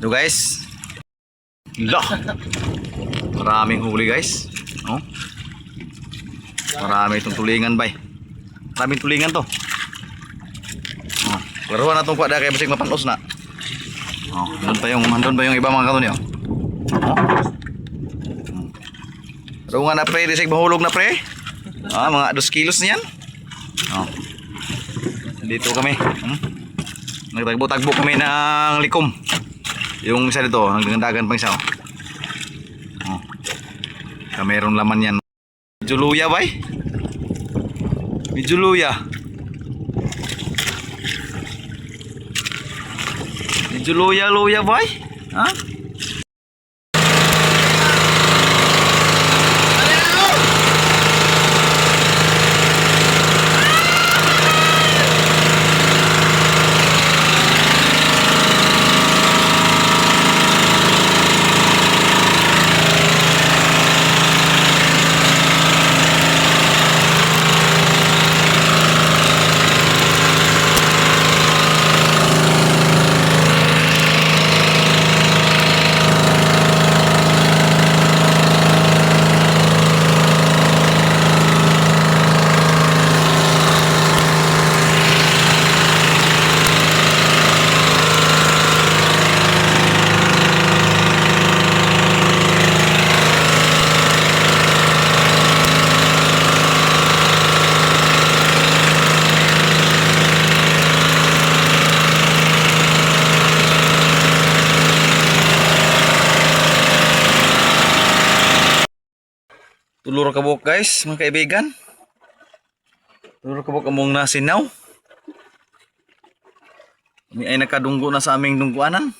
Yo guys. Lah. Maraming huli guys. Oh. Marami itong tulingan bay. Maraming tulingan to. Oh. Laruan na itong kwada kaya basig mapanos na. Oh, andun pa yung, andun pa yung iba mga katon niyo. Oh. Laruan na pre, disig mahulog na pre. Ah, mga 2 kilos na yan. Oh. Dito kami. Hmm? Nagtagbo-tagbo kami ng likom. Yung isa dito, hanggang dagan pang isa. Oh. Oh. Ka meron laman yan. Medyo luya bay. Medyo luya. Medyo luya luya bay. Ha? Tulur kabuk guys, mga kaibigan. Tulur kabuk among nasinaw. Kami ay nakadunggo na sa aming dungguanan.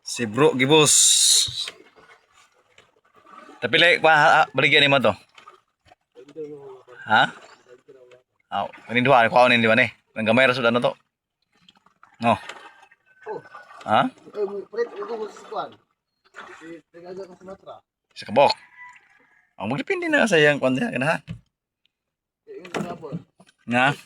Si bro gibos. Tapi lek pa baligyan ni mo to. Ha? Aw, kanin duha ko ni di ba ni? Nang gamay ra sud ano to. No. Ha? Eh. Sa kabok. Ang magdepende na sa iyang kwan diha kana. Eh, tinapon. Nga.